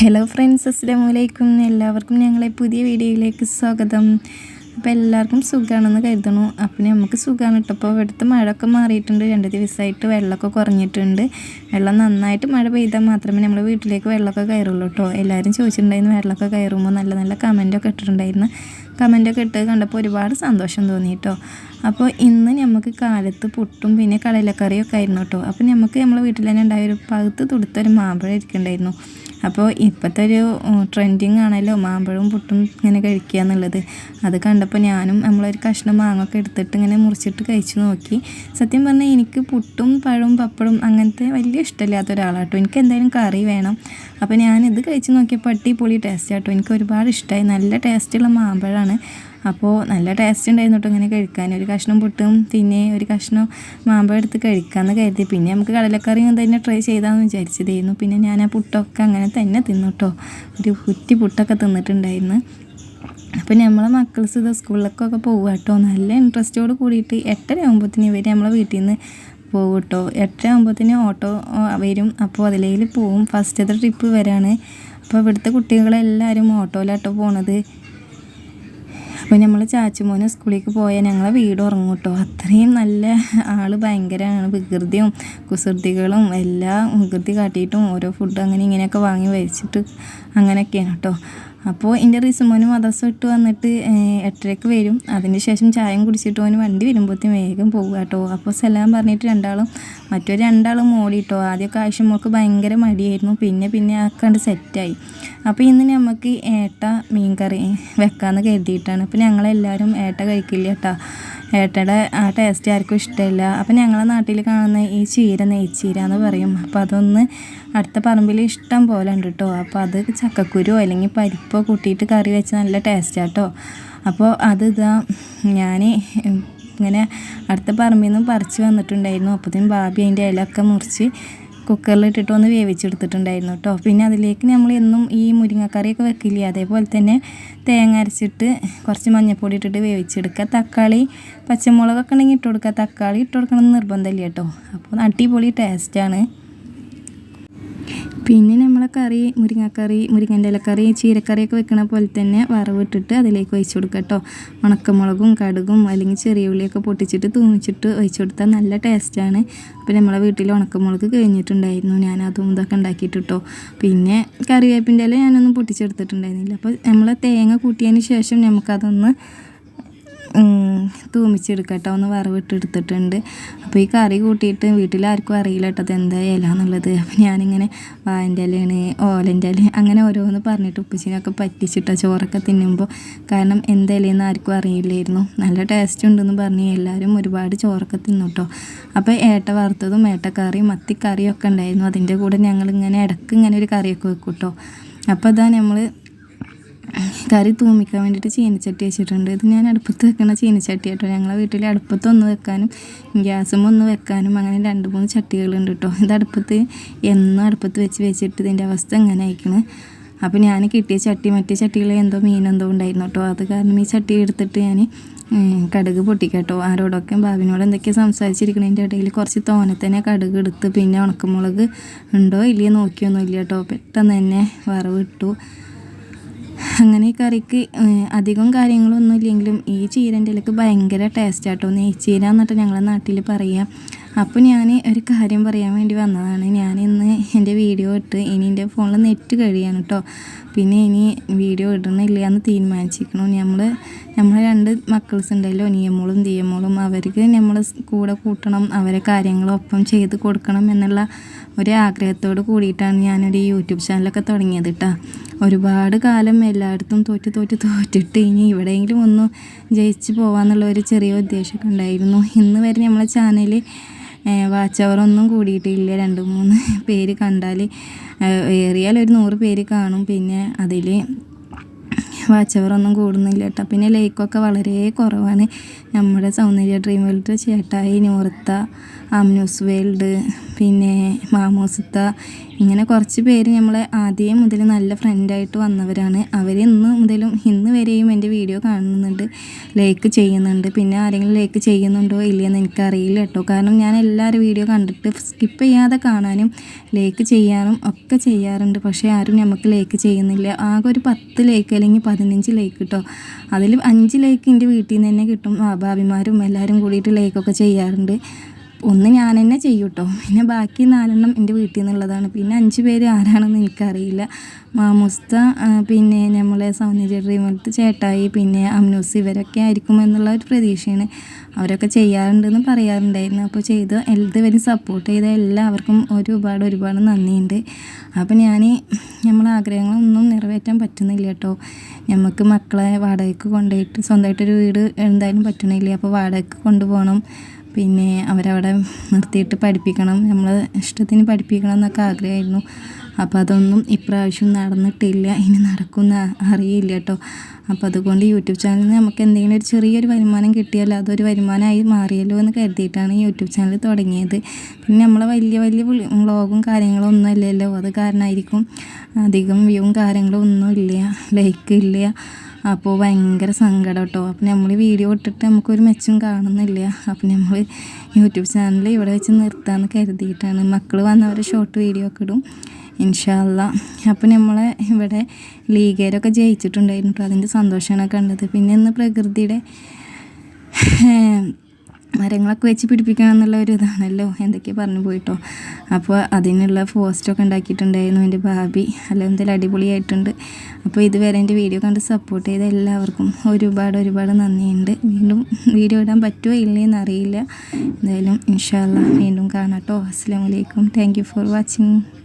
Hello friends അസ്സാം വലൈക്കും എല്ലാവർക്കും ഞങ്ങളെ പുതിയ വീഡിയോയിലേക്ക് സ്വാഗതം. അപ്പോൾ എല്ലാവർക്കും സുഖമാണെന്ന് കരുതണു അപ്പം നമുക്ക് സുഖമാണ് കേട്ടോ. അപ്പോൾ ഇവിടുത്തെ മഴയൊക്കെ മാറിയിട്ടുണ്ട്. രണ്ട് ദിവസമായിട്ട് വെള്ളമൊക്കെ കുറഞ്ഞിട്ടുണ്ട്. വെള്ളം നന്നായിട്ട് മഴ പെയ്താൽ മാത്രമേ നമ്മൾ വീട്ടിലേക്ക് വെള്ളമൊക്കെ കയറുള്ളൂ കേട്ടോ. എല്ലാവരും ചോദിച്ചിട്ടുണ്ടായിരുന്നു വെള്ളമൊക്കെ കയറുമ്പോൾ നല്ല നല്ല കമന്റൊക്കെ ഇട്ടിട്ടുണ്ടായിരുന്നു. കമന്റൊക്കെ ഇട്ട് കണ്ടപ്പോൾ ഒരുപാട് സന്തോഷം തോന്നി കേട്ടോ. അപ്പോൾ ഇന്ന് നമുക്ക് കാലത്ത് പുട്ടും പിന്നെ കടലക്കറിയൊക്കെ ആയിരുന്നു കേട്ടോ. അപ്പോൾ നമുക്ക് നമ്മളെ വീട്ടിൽ തന്നെ ഉണ്ടായ ഒരു പകുത്ത് തുടുത്തൊരു മാമ്പഴം ഇരിക്കണ്ടായിരുന്നു. അപ്പോൾ ഇപ്പോഴത്തെ ഒരു ട്രെൻഡിങ് ആണല്ലോ മാമ്പഴവും പുട്ടും ഇങ്ങനെ കഴിക്കുക എന്നുള്ളത്. അത് കണ്ടപ്പോൾ ഞാനും നമ്മളൊരു കഷ്ണം മാങ്ങൊക്കെ എടുത്തിട്ട് ഇങ്ങനെ മുറിച്ചിട്ട് കഴിച്ചു നോക്കി. സത്യം പറഞ്ഞാൽ എനിക്ക് പുട്ടും പഴവും പപ്പടും അങ്ങനത്തെ വലിയ ഇഷ്ടമില്ലാത്ത ഒരാളാട്ടോ എനിക്ക് എന്തായാലും കറി വേണം. അപ്പോൾ ഞാനിത് കഴിച്ച് നോക്കിയപ്പോൾ അടിപൊളി ടേസ്റ്റ് ആട്ടോ എനിക്ക് ഒരുപാട് ഇഷ്ടമായി. നല്ല ടേസ്റ്റുള്ള മാമ്പഴമാണ്. അപ്പോൾ നല്ല ടേസ്റ്റ് ഉണ്ടായിരുന്നു കേട്ടോ ഇങ്ങനെ കഴിക്കാൻ. ഒരു കഷ്ണം പുട്ടും പിന്നെ ഒരു കഷ്ണം മാമ്പഴം എടുത്ത് കഴിക്കാമെന്ന് കരുതി. പിന്നെ നമുക്ക് കടലക്കറിയും തന്നെ ട്രൈ ചെയ്താന്ന് വിചാരിച്ചതായിരുന്നു. പിന്നെ ഞാൻ ആ പുട്ടൊക്കെ അങ്ങനെ തന്നെ തിന്നു കേട്ടോ ഒരു കുറ്റി പുട്ടൊക്കെ തിന്നിട്ടുണ്ടായിരുന്നു. അപ്പോൾ നമ്മളെ മക്കൾസ് ഇത് സ്കൂളിലേക്കൊക്കെ പോകുക കേട്ടോ നല്ല ഇൻട്രസ്റ്റോട് കൂടിയിട്ട് എട്ടര ആകുമ്പോഴത്തേന് ഇവർ നമ്മളെ വീട്ടിൽ നിന്ന് പോകും കേട്ടോ എട്ടര ആകുമ്പോഴത്തേന് ഓട്ടോ വരും. അപ്പോൾ അതിലേക്ക് പോവും. ഫസ്റ്റത്തെ ട്രിപ്പ് വരാണ്. അപ്പോൾ ഇവിടുത്തെ കുട്ടികളെല്ലാവരും ഓട്ടോയിലാട്ടോ പോണത്. അപ്പോൾ നമ്മൾ ചാച്ചുമോന് സ്കൂളിലേക്ക് പോയാൽ ഞങ്ങളെ വീട് ഉറങ്ങും കേട്ടോ അത്രയും നല്ല ആൾ ഭയങ്കരമാണ്. വികൃതിയും കുസൃതികളും എല്ലാം വികൃതി കാട്ടിയിട്ടും ഓരോ ഫുഡ് അങ്ങനെ ഇങ്ങനെയൊക്കെ വാങ്ങി വരിച്ചിട്ട് അങ്ങനെയൊക്കെയാണ് കേട്ടോ അപ്പോൾ എന്റെ റിസുമോന് മദ്രസ ഇട്ട് വന്നിട്ട് എട്ടരയ്ക്ക് വരും. അതിന് ശേഷം ചായം കുടിച്ചിട്ട് ഓന് വണ്ടി വരുമ്പോഴത്തേക്കും വേഗം പോകുക കേട്ടോ അപ്പോൾ സലാം പറഞ്ഞിട്ട് രണ്ടാളും മറ്റൊരു രണ്ടാളും മോടിട്ടോ. ആദ്യമൊക്കെ മോൾക്ക് ഭയങ്കര മടിയായിരുന്നു. പിന്നെ പിന്നെ ആക്കാണ്ട് സെറ്റായി അപ്പോൾ ഇന്ന് നമുക്ക് ഏട്ട മീൻ കറി വെക്കാമെന്ന് കരുതിയിട്ടാണ്. അപ്പോൾ ഞങ്ങളെല്ലാവരും ഏട്ട കഴിക്കില്ല കേട്ടോ ഏട്ടയുടെ ആ ടേസ്റ്റ് ആർക്കും ഇഷ്ടമില്ല. അപ്പം ഞങ്ങളെ നാട്ടിൽ കാണുന്ന ഈ ചീര നെയ്ച്ചീര എന്ന് പറയും. അപ്പോൾ അതൊന്ന് അടുത്ത പറമ്പിൽ ഇഷ്ടം പോലെ ഉണ്ട് കേട്ടോ അപ്പോൾ അത് ചക്കക്കുരുവോ അല്ലെങ്കിൽ പരിപ്പോ കൂട്ടിയിട്ട് കറി വെച്ച് നല്ല ടേസ്റ്റാണ് കേട്ടോ അപ്പോൾ അത് ഇതാ ഞാൻ ഇങ്ങനെ അടുത്ത പറമ്പിൽ നിന്നും പറിച്ച് വന്നിട്ടുണ്ടായിരുന്നു. അപ്പോഴത്തേനും ബാബി അതിന്റെ ഇലയൊക്കെ മുറിച്ച് കുക്കറിലിട്ടിട്ട് ഒന്ന് വേവിച്ചെടുത്തിട്ടുണ്ടായിരുന്നു കേട്ടോ. പിന്നെ അതിലേക്ക് നമ്മൾ എന്നും ഈ മുരിങ്ങക്കറിയൊക്കെ വെക്കില്ല? അതേപോലെ തന്നെ തേങ്ങ അരച്ചിട്ട് കുറച്ച് മഞ്ഞൾപ്പൊടി ഇട്ടിട്ട് വേവിച്ചെടുക്കുക. തക്കാളി പച്ചമുളകൊക്കെ ഉണ്ടെങ്കിൽ ഇട്ട് കൊടുക്കുക. തക്കാളി ഇട്ട് എന്ന് നിർബന്ധമില്ല കേട്ടോ. അപ്പോൾ അടിപൊളി ടേസ്റ്റാണ് പിന്നെ നമ്മളെ കറി മുരിങ്ങക്കറി മുരിങ്ങന്റെ ഇലക്കറി ചീരക്കറിയൊക്കെ വെക്കണ പോലെ തന്നെ വറവിട്ടിട്ട് അതിലേക്ക് ഒഴിച്ചു കൊടുക്കുക കേട്ടോ. ഉണക്കമുളകും കടുകും അല്ലെങ്കിൽ ചെറിയ ഉള്ളിയൊക്കെ പൊട്ടിച്ചിട്ട് തൂമിച്ചിട്ട് ഒഴിച്ചു കൊടുത്താൽ നല്ല ടേസ്റ്റാണ് അപ്പോൾ നമ്മളെ വീട്ടിൽ ഉണക്കമുളക് കഴിഞ്ഞിട്ടുണ്ടായിരുന്നു. ഞാൻ അതും ഇതൊക്കെ ഉണ്ടാക്കിയിട്ട് പിന്നെ കറിവേപ്പിന്റെ ഇല ഞാനൊന്നും പൊട്ടിച്ചെടുത്തിട്ടുണ്ടായിരുന്നില്ല. അപ്പോൾ നമ്മളെ തേങ്ങ കൂട്ടിയതിന് ശേഷം നമുക്കതൊന്ന് തൂമിച്ചെടുക്കുക കേട്ടോ ഒന്ന് വറവിട്ടെടുത്തിട്ടുണ്ട്. അപ്പോൾ ഈ കറി കൂട്ടിയിട്ട് വീട്ടിലാർക്കും അറിയില്ല കേട്ടോ എന്താ ഇല എന്നുള്ളത്. അപ്പോൾ ഞാനിങ്ങനെ വായന്റെ ഇലയാണ് ഓലന്റെ ഇല അങ്ങനെ ഓരോന്ന് പറഞ്ഞിട്ട് ഉപ്പച്ചിനൊക്കെ പറ്റിച്ചിട്ടോ ചോറൊക്കെ തിന്നുമ്പോൾ കാരണം എന്താ ഇലയെന്ന് ആർക്കും അറിയില്ലായിരുന്നു. നല്ല ടേസ്റ്റ് ഉണ്ടെന്ന് പറഞ്ഞ് എല്ലാവരും ഒരുപാട് ചോറൊക്കെ തിന്നു കേട്ടോ അപ്പോൾ ഏട്ട വറുത്തതും ഏട്ടക്കറിയും മത്തിക്കറിയും ഒക്കെ ഉണ്ടായിരുന്നു. അതിന്റെ കൂടെ ഞങ്ങളിങ്ങനെ ഇടയ്ക്ക് ഇങ്ങനെ ഒരു കറിയൊക്കെ വെക്കും കേട്ടോ അപ്പോൾ അതാ നമ്മൾ കറി തൂമിക്കാൻ വേണ്ടിയിട്ട് ചീനച്ചട്ടി വെച്ചിട്ടുണ്ട്. ഇത് ഞാൻ അടുപ്പത്ത് വെക്കണ ചീനച്ചട്ടി കേട്ടോ. ഞങ്ങളെ വീട്ടിൽ അടുപ്പത്ത് ഒന്ന് വെക്കാനും ഗ്യാസും ഒന്ന് വെക്കാനും അങ്ങനെ രണ്ട് മൂന്ന് ചട്ടികളുണ്ട് കേട്ടോ. ഇത് അടുപ്പത്ത് എന്നും അടുപ്പത്ത് വെച്ച് വെച്ചിട്ട് ഇതിന്റെ അവസ്ഥ എങ്ങനെ അയക്കണേ അപ്പോൾ ഞാൻ കിട്ടിയ ചട്ടി മറ്റേ ചട്ടികൾ എന്തോ മീനെന്തോ ഉണ്ടായിരുന്നു കേട്ടോ. അത് കാരണം ഈ ചട്ടി എടുത്തിട്ട് ഞാൻ കടുക് പൊട്ടിക്കട്ടോ ആരോടൊക്കെ ബാബിനോട് എന്തൊക്കെയാണ് സംസാരിച്ചിരിക്കണതിന്റെ ഇടയിൽ കുറച്ച് തോനെ തന്നെ കടുക് എടുത്ത് പിന്നെ ഉണക്കമുളക് ഉണ്ടോ ഇല്ലയോ നോക്കിയൊന്നും ഇല്ല കേട്ടോ. പെട്ടെന്ന് തന്നെ വറവ് ഇട്ടു അങ്ങനെ കറിക്ക് അധികം കാര്യങ്ങളൊന്നും ഇല്ലെങ്കിലും ഈ ചീരന്റെ ഇലക്ക് ഭയങ്കര ടേസ്റ്റാട്ടോ നെയ്ച്ചീര എന്നിട്ട് ഞങ്ങളെ നാട്ടിൽ പറയാം. അപ്പോൾ ഞാൻ ഒരു കാര്യം പറയാൻ വേണ്ടി വന്നതാണ്. ഞാൻ ഇന്ന് എന്റെ വീഡിയോ ഇട്ട് ഇനി എന്റെ ഫോണിൽ നെറ്റ് കഴിയാണ് കേട്ടോ പിന്നെ ഇനി വീഡിയോ ഇടണില്ല എന്ന് തീരുമാനിച്ചിരിക്കണു. നമ്മൾ നമ്മൾ രണ്ട് മക്കൾസ് ഉണ്ടല്ലോ നിയമോളും ദിയമോളും അവർക്ക് നമ്മൾ കൂടെ കൂട്ടണം അവരെ കാര്യങ്ങളൊപ്പം ചെയ്ത് കൊടുക്കണം എന്നുള്ള ഒരു ആഗ്രഹത്തോട് കൂടിയിട്ടാണ് ഞാനൊരു യൂട്യൂബ് ചാനലൊക്കെ തുടങ്ങിയത് കേട്ടോ ഒരുപാട് കാലം എല്ലായിടത്തും തോറ്റ് തോറ്റ് തോറ്റിട്ട് ഇനി ഇവിടെയെങ്കിലും ഒന്ന് ജയിച്ച് പോകാമെന്നുള്ള ഒരു ചെറിയ ഉദ്ദേശമൊക്കെ ഉണ്ടായിരുന്നു. ഇന്ന് വരെ നമ്മളെ ചാനൽ വാച്ച് അവറൊന്നും കൂടിയിട്ടില്ല. രണ്ട് മൂന്ന് പേര് കണ്ടാൽ ഏറിയാൽ ഒരു നൂറ് പേര് കാണും. പിന്നെ അതിൽ വാച്ച് അവറൊന്നും കൂടുന്നില്ല കേട്ടോ. പിന്നെ ലൈക്കൊക്കെ വളരെ കുറവാണ്. നമ്മുടെ സൗന്ദര്യ ഡ്രീം വേൾഡ് ചേട്ടായി നൂറത്ത അമ്നൂസ് വേൾഡ് പിന്നെ മാമോസിത്ത ഇങ്ങനെ കുറച്ച് പേര് നമ്മളെ ആദ്യം മുതൽ നല്ല ഫ്രണ്ടായിട്ട് വന്നവരാണ്. അവർ ഇന്ന് മുതലും ഇന്ന് വരെയും എന്റെ വീഡിയോ കാണുന്നുണ്ട് ലൈക്ക് ചെയ്യുന്നുണ്ട്. പിന്നെ ആരെങ്കിലും ലൈക്ക് ചെയ്യുന്നുണ്ടോ ഇല്ലയെന്ന് എനിക്കറിയില്ല കേട്ടോ. കാരണം ഞാൻ എല്ലാവരും വീഡിയോ കണ്ടിട്ട് സ്കിപ്പ് ചെയ്യാതെ കാണാനും ലൈക്ക് ചെയ്യാനും ഒക്കെ ചെയ്യാറുണ്ട്. പക്ഷേ ആരും നമുക്ക് ലൈക്ക് ചെയ്യുന്നില്ല. ആകെ ഒരു പത്ത് ലൈക്ക് അല്ലെങ്കിൽ പതിനഞ്ച് ലൈക്ക് കിട്ടും അതിൽ അഞ്ച് ലൈക്ക് എന്റെ വീട്ടിൽ നിന്ന് തന്നെ കിട്ടും. ഭാഭിമാരും എല്ലാവരും കൂടിയിട്ട് ലൈക്കൊക്കെ ചെയ്യാറുണ്ട്. ഒന്ന് ഞാൻ തന്നെ ചെയ്യും കേട്ടോ പിന്നെ ബാക്കി നാലെണ്ണം എന്റെ വീട്ടിൽ നിന്നുള്ളതാണ് പിന്നെ അഞ്ച് പേര് ആരാണെന്ന് എനിക്കറിയില്ല. മാമുസ്ത പിന്നെ നമ്മളെ സൗന്ദര്യ ഡ്രീമത്ത് ചേട്ടായി പിന്നെ അമ്നൂസ് ഇവരൊക്കെ ആയിരിക്കും എന്നുള്ള ഒരു പ്രതീക്ഷയാണ്. അവരൊക്കെ ചെയ്യാറുണ്ടെന്ന് പറയാറുണ്ടായിരുന്നു. അപ്പോൾ ചെയ്ത് എല്ലാവരും സപ്പോർട്ട് ചെയ്ത എല്ലാവർക്കും ഒരുപാട് ഒരുപാട് നന്ദിയുണ്ട്. അപ്പോൾ ഞാൻ നമ്മളെ ആഗ്രഹങ്ങളൊന്നും നിറവേറ്റാൻ പറ്റുന്നില്ല കേട്ടോ. നമുക്ക് മക്കളെ വാടകയ്ക്ക് കൊണ്ടുപോയിട്ട് സ്വന്തമായിട്ടൊരു വീട് എന്തായാലും പറ്റണില്ല. അപ്പോൾ വാടകയ്ക്ക് കൊണ്ടുപോകണം. പിന്നെ അവരവിടെ നിർത്തിയിട്ട് പഠിപ്പിക്കണം. നമ്മൾ ഇഷ്ടത്തിന് പഠിപ്പിക്കണം എന്നൊക്കെ ആഗ്രഹമായിരുന്നു. അപ്പോൾ അതൊന്നും ഇപ്രാവശ്യം നടന്നിട്ടില്ല. ഇനി നടക്കുമെന്ന് അറിയില്ല കേട്ടോ. അപ്പോൾ അതുകൊണ്ട് യൂട്യൂബ് ചാനലിൽ നിന്ന് നമുക്ക് എന്തെങ്കിലും ഒരു ചെറിയൊരു വരുമാനം കിട്ടിയാൽ അതൊരു വരുമാനമായി മാറിയല്ലോ എന്ന് കരുതിയിട്ടാണ് യൂട്യൂബ് ചാനൽ തുടങ്ങിയത്. പിന്നെ നമ്മളെ വലിയ വലിയ വ്ളോഗും കാര്യങ്ങളും ഒന്നും അല്ലല്ലോ അത് കാരണമായിരിക്കും അധികം വ്യൂവും കാര്യങ്ങളും ഒന്നും ഇല്ല. ലൈക്ക് ഇല്ല. അപ്പോൾ ഭയങ്കര സങ്കടം കേട്ടോ അപ്പം നമ്മൾ വീഡിയോ ഇട്ടിട്ട് നമുക്കൊരു മെച്ചം കാണുന്നില്ല. അപ്പം നമ്മൾ യൂട്യൂബ് ചാനൽ ഇവിടെ വെച്ച് നിർത്താമെന്ന് കരുതിയിട്ടാണ്. മക്കൾ വന്നവർ ഷോർട്ട് വീഡിയോ ഒക്കെ ഇടും. ഇൻഷാല്ല അപ്പോൾ നമ്മളെ ഇവിടെ ലീഗേരൊക്കെ ജയിച്ചിട്ടുണ്ടായിരുന്നു. അതിന്റെ സന്തോഷമാണ് കണ്ടത്. പിന്നെ ഇന്ന് പ്രകൃതിയുടെ മരങ്ങളൊക്കെ വെച്ച് പിടിപ്പിക്കണം എന്നുള്ള ഒരു ഇതാണല്ലോ. എന്തൊക്കെയോ പറഞ്ഞു പോയിട്ടോ. അപ്പോൾ അതിനുള്ള പോസ്റ്റൊക്കെ ഉണ്ടാക്കിയിട്ടുണ്ടായിരുന്നു എന്റെ ഭാബി. അല്ലെന്തെങ്കിലും അടിപൊളിയായിട്ടുണ്ട്. അപ്പോൾ ഇതുവരെ എന്റെ വീഡിയോ കണ്ട് സപ്പോർട്ട് ചെയ്ത എല്ലാവർക്കും ഒരുപാട് ഒരുപാട് നന്ദിയുണ്ട്. വീണ്ടും വീഡിയോ ഇടാൻ പറ്റുമോ ഇല്ലേന്ന് അറിയില്ല. എന്തായാലും ഇൻഷാല്ല വീണ്ടും കാണാം കേട്ടോ അസ്സാം വലൈക്കും താങ്ക് ഫോർ വാച്ചിങ്